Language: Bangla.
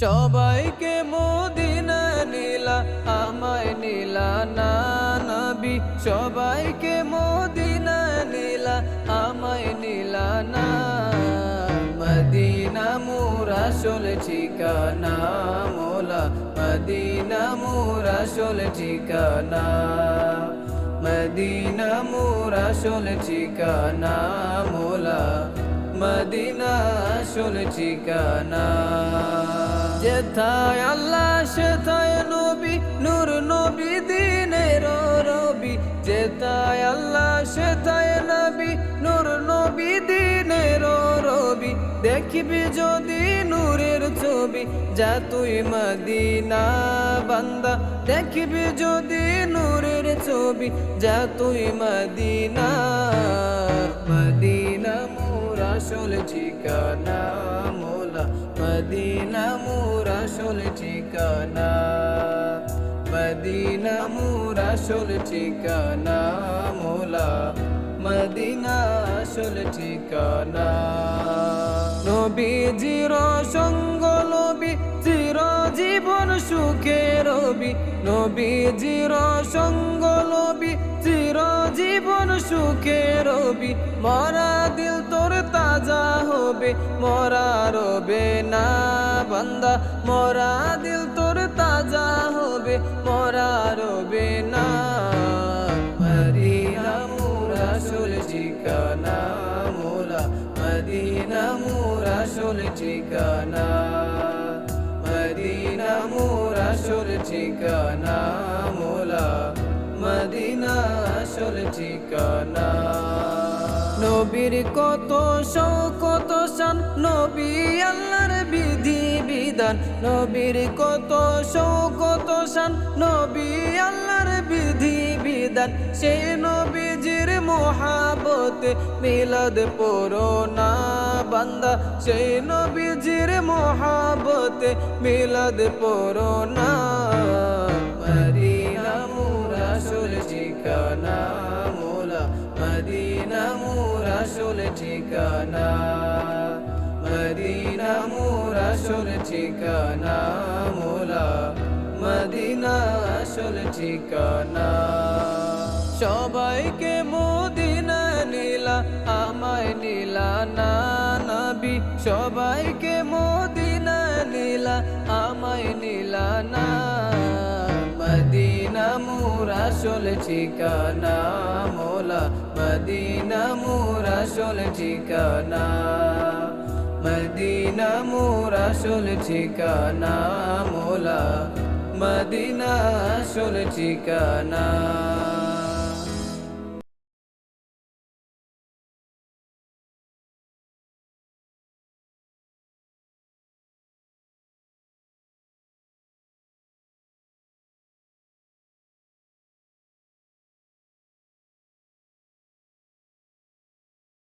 সবাইকে মদিনা নীলা, আমায় নীলা না নবী। সবাইকে মদিনা নীলা, আমায় নীলা না মদিনা মোর আসল ঠিকানা মোলা। মদিনা মোর আসল ঠিকানা, মদিনা মোর আসল ঠিকানা মোলা। মদিনা আসল ঠিকানা। যেথায় আল্লাহ, সেথায় নবী, নূর নবী, দিনের রবি। যেথায় আল্লাহ, সেথায় নবী, নূর নবী, দিনের রবি। দেখবি যদি নূরের ছবি, যা তুই মদিনা বান্দা। দেখবি যদি নূরের ছবি, যা তুই মদিনা মদিনা আসল ঠিকানা মোলা মদিনা মোর আসল ঠিকানা। মদিনা মোর আসল ঠিকানা মোলা মদিনা আসল ঠিকানা। নবীজির সঙ্গ নবী চির জীবন সুখে রবি নবীজির সঙ্গ নবী চির জীবন সুখে রবি মরা দিল তোর তাজা হবে, মরা রবে না বান্দা। মরা দিল তোর তাজা হবে, মরা রবে না। মদিনা মোরা ঠিকানা মোলা মদিনা মোরা ঠিকানা মোলা মদিনা আসল ঠিকানা। নবীর কত শৌকত শান, নবী আল্লাহর বিধি বিধান। নবীর কত শৌকত শান, নবী আল্লাহর বিধি বিধান। সেই নবীজির মহাবতে মিলাদ পড়ো না বান্দা। সেই নবীজির মহাবতে মিলাদ পড়ো না। মদিনা মোরা আসল ঠিকানা, মোলা। মদিনা মোরা আসল ঠিকানা, মদিনা মোরা আসল ঠিকানা, মোলা। মদিনা আসল ঠিকানা। সবাইকে মদিনা নীলা, আমায় নীলা, না নবী। সবাইকে নীলা না মদিনা মোর আসল ঠিকানা, মোলা। মদিনা মোর আসল ঠিকানা। মদিনা মোর আসল ঠিকানা, মোলা। মদিনা আসল ঠিকানা।